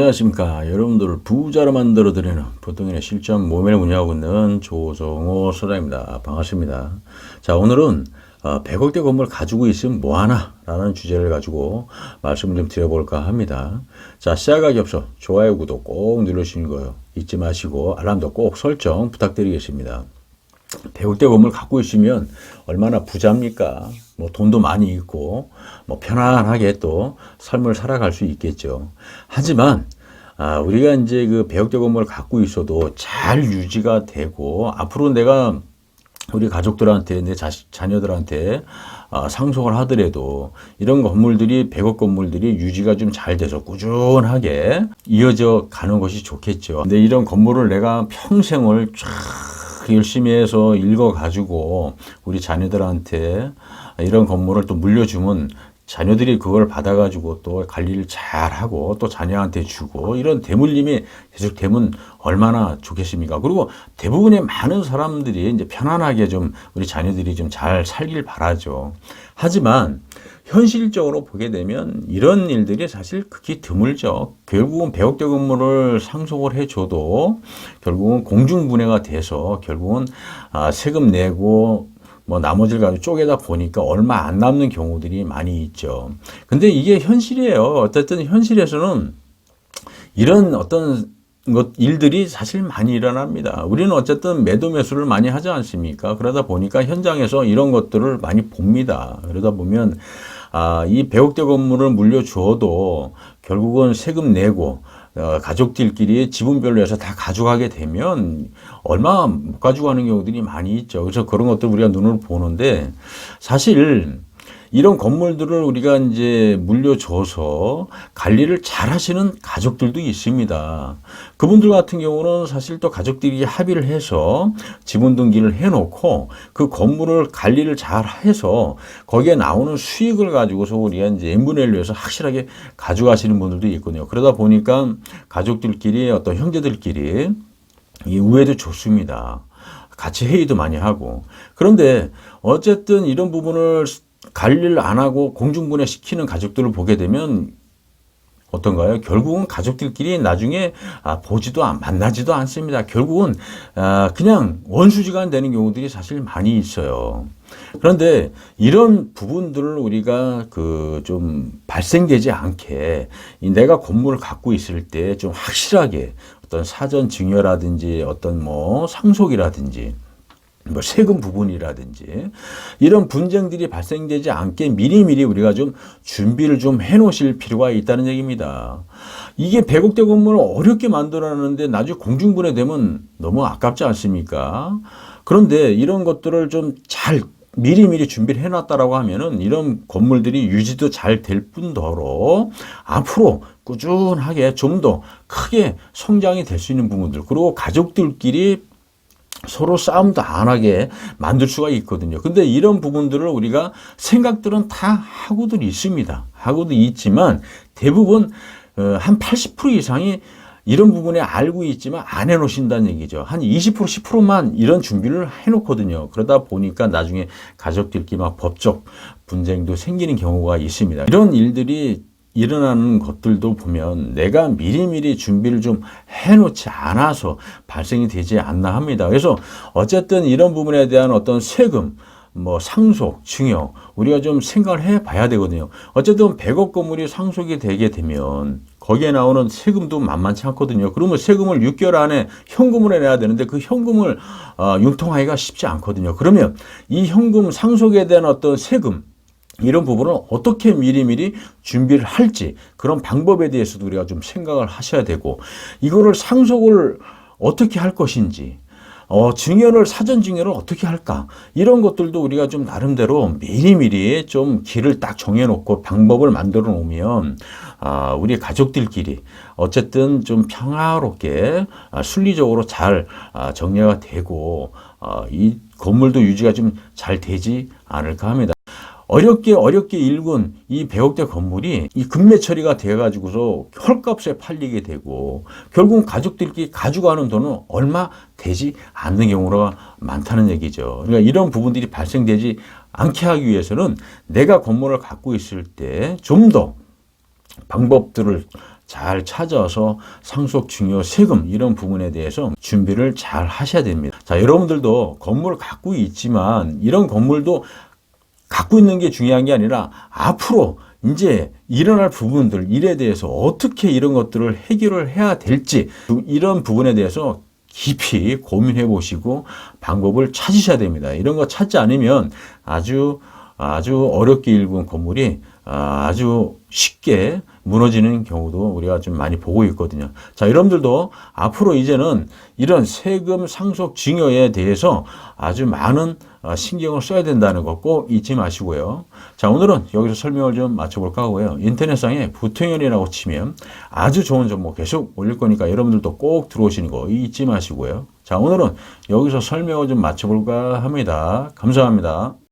안녕하십니까. 여러분들을 부자로 만들어드리는 보통인의 실전 모멘을 운영하고 있는 조정호 소장입니다. 반갑습니다. 자, 오늘은 어, 100억대 건물 가지고 있으면 뭐하나? 라는 주제를 가지고 말씀을 좀 드려볼까 합니다. 자, 시작하기 앞서 좋아요, 구독 꼭 누르시는 거요. 잊지 마시고 알람도 꼭 설정 부탁드리겠습니다. 100억대 건물 갖고 있으면 얼마나 부자입니까? 뭐 돈도 많이 있고 뭐 편안하게 또 삶을 살아갈 수 있겠죠. 하지만 아, 우리가 이제 그 100억대 건물을 갖고 있어도 잘 유지가 되고 앞으로 내가 우리 가족들한테 내 자식 자녀들한테 아, 상속을 하더라도 이런 건물들이 100억 건물들이 유지가 좀 잘 돼서 꾸준하게 이어져 가는 것이 좋겠죠. 근데 이런 건물을 내가 평생을 쫙 열심히 해서 읽어가지고 우리 자녀들한테 이런 건물을 또 물려주면 자녀들이 그걸 받아가지고 또 관리를 잘 하고 또 자녀한테 주고 이런 대물림이 계속 되면 얼마나 좋겠습니까? 그리고 대부분의 많은 사람들이 이제 편안하게 좀 우리 자녀들이 좀 잘 살길 바라죠. 하지만 현실적으로 보게 되면 이런 일들이 사실 극히 드물죠. 결국은 배역대 건물을 상속을 해줘도 결국은 공중분해가 돼서 결국은 아, 세금 내고 뭐 나머지를 가지고 쪼개다 보니까 얼마 안 남는 경우들이 많이 있죠. 근데 이게 현실이에요. 어쨌든 현실에서는 이런 어떤 것 일들이 사실 많이 일어납니다. 우리는 어쨌든 매도 매수를 많이 하지 않습니까? 그러다 보니까 현장에서 이런 것들을 많이 봅니다. 그러다 보면 아, 이 100억대 건물을 물려주어도 결국은 세금 내고 어, 가족들끼리 지분별로 해서 다 가져가게 되면 얼마 못 가져가는 경우들이 많이 있죠. 그래서 그런 것들 우리가 눈으로 보는데 사실 이런 건물들을 우리가 이제 물려줘서 관리를 잘 하시는 가족들도 있습니다. 그분들 같은 경우는 사실 또 가족들이 합의를 해서 지분 등기를 해놓고 그 건물을 관리를 잘 해서 거기에 나오는 수익을 가지고서 우리가 이제 n분의 1로 해서 확실하게 가져가시는 분들도 있거든요. 그러다 보니까 가족들끼리 어떤 형제들끼리 이 우애도 좋습니다. 같이 회의도 많이 하고. 그런데 어쨌든 이런 부분을 관리를 안 하고 공중분해 시키는 가족들을 보게 되면 어떤가요? 결국은 가족들끼리 나중에 아, 보지도 않, 만나지도 않습니다. 결국은 아, 그냥 원수지간 되는 경우들이 사실 많이 있어요. 그런데 이런 부분들을 우리가 그 좀 발생되지 않게 내가 건물을 갖고 있을 때 좀 확실하게 어떤 사전 증여라든지 어떤 뭐 상속이라든지 뭐 세금 부분이라든지 이런 분쟁들이 발생되지 않게 미리미리 우리가 좀 준비를 좀 해 놓으실 필요가 있다는 얘기입니다. 이게 100억대 건물을 어렵게 만들어놨는데 나중에 공중분해 되면 너무 아깝지 않습니까? 그런데 이런 것들을 좀잘 미리미리 준비를 해놨다라고 하면은 이런 건물들이 유지도 잘 될 뿐더러 앞으로 꾸준하게 좀 더 크게 성장이 될 수 있는 부분들 그리고 가족들끼리 서로 싸움도 안 하게 만들 수가 있거든요. 근데 이런 부분들을 우리가 생각들은 다 하고들 있습니다. 하고도 있지만 대부분 어, 한80% 이상이 이런 부분에 알고 있지만 안 해놓으신다는 얘기죠. 한 20% 10%만 이런 준비를 해놓거든요. 그러다 보니까 나중에 가족들끼리 막 법적 분쟁도 생기는 경우가 있습니다. 이런 일들이 일어나는 것들도 보면 내가 미리미리 준비를 좀 해놓지 않아서 발생이 되지 않나 합니다. 그래서 어쨌든 이런 부분에 대한 어떤 세금, 뭐 상속, 증여 우리가 좀 생각을 해 봐야 되거든요. 어쨌든 100억 건물이 상속이 되게 되면 거기에 나오는 세금도 만만치 않거든요. 그러면 세금을 6개월 안에 현금으로 내야 되는데 그 현금을 어, 융통하기가 쉽지 않거든요. 그러면 이 현금 상속에 대한 어떤 세금 이런 부분을 어떻게 미리미리 준비를 할지 그런 방법에 대해서도 우리가 좀 생각을 하셔야 되고 이거를 상속을 어떻게 할 것인지 어, 증여를, 사전 증여를 어떻게 할까? 이런 것들도 우리가 좀 나름대로 미리미리 좀 길을 딱 정해놓고 방법을 만들어 놓으면, 아, 우리 가족들끼리 어쨌든 좀 평화롭게, 아, 순리적으로 잘 아, 정리가 되고, 아, 이 건물도 유지가 좀 잘 되지 않을까 합니다. 어렵게 어렵게 일군 이 100억대 건물이 이 금매 처리가 돼 가지고서 헐값에 팔리게 되고 결국 가족들끼리 가져가는 돈은 얼마 되지 않는 경우가 많다는 얘기죠. 그러니까 이런 부분들이 발생되지 않게 하기 위해서는 내가 건물을 갖고 있을 때 좀 더 방법들을 잘 찾아서 상속 증여 세금 이런 부분에 대해서 준비를 잘 하셔야 됩니다. 자, 여러분들도 건물을 갖고 있지만 이런 건물도 갖고 있는 게 중요한 게 아니라 앞으로 이제 일어날 부분들, 일에 대해서 어떻게 이런 것들을 해결을 해야 될지 이런 부분에 대해서 깊이 고민해 보시고 방법을 찾으셔야 됩니다. 이런 거 찾지 않으면 아주 아주 어렵게 일군 건물이 아주 쉽게 무너지는 경우도 우리가 좀 많이 보고 있거든요. 자, 여러분들도 앞으로 이제는 이런 세금 상속 증여에 대해서 아주 많은 어, 신경을 써야 된다는 거꼭 잊지 마시고요. 자, 오늘은 여기서 설명을 좀 마쳐볼까 하고요. 인터넷상에 부통연이라고 치면 아주 좋은 정보 계속 올릴 거니까 여러분들도 꼭 들어오시는 거 잊지 마시고요. 자, 오늘은 여기서 설명을 좀 마쳐볼까 합니다. 감사합니다.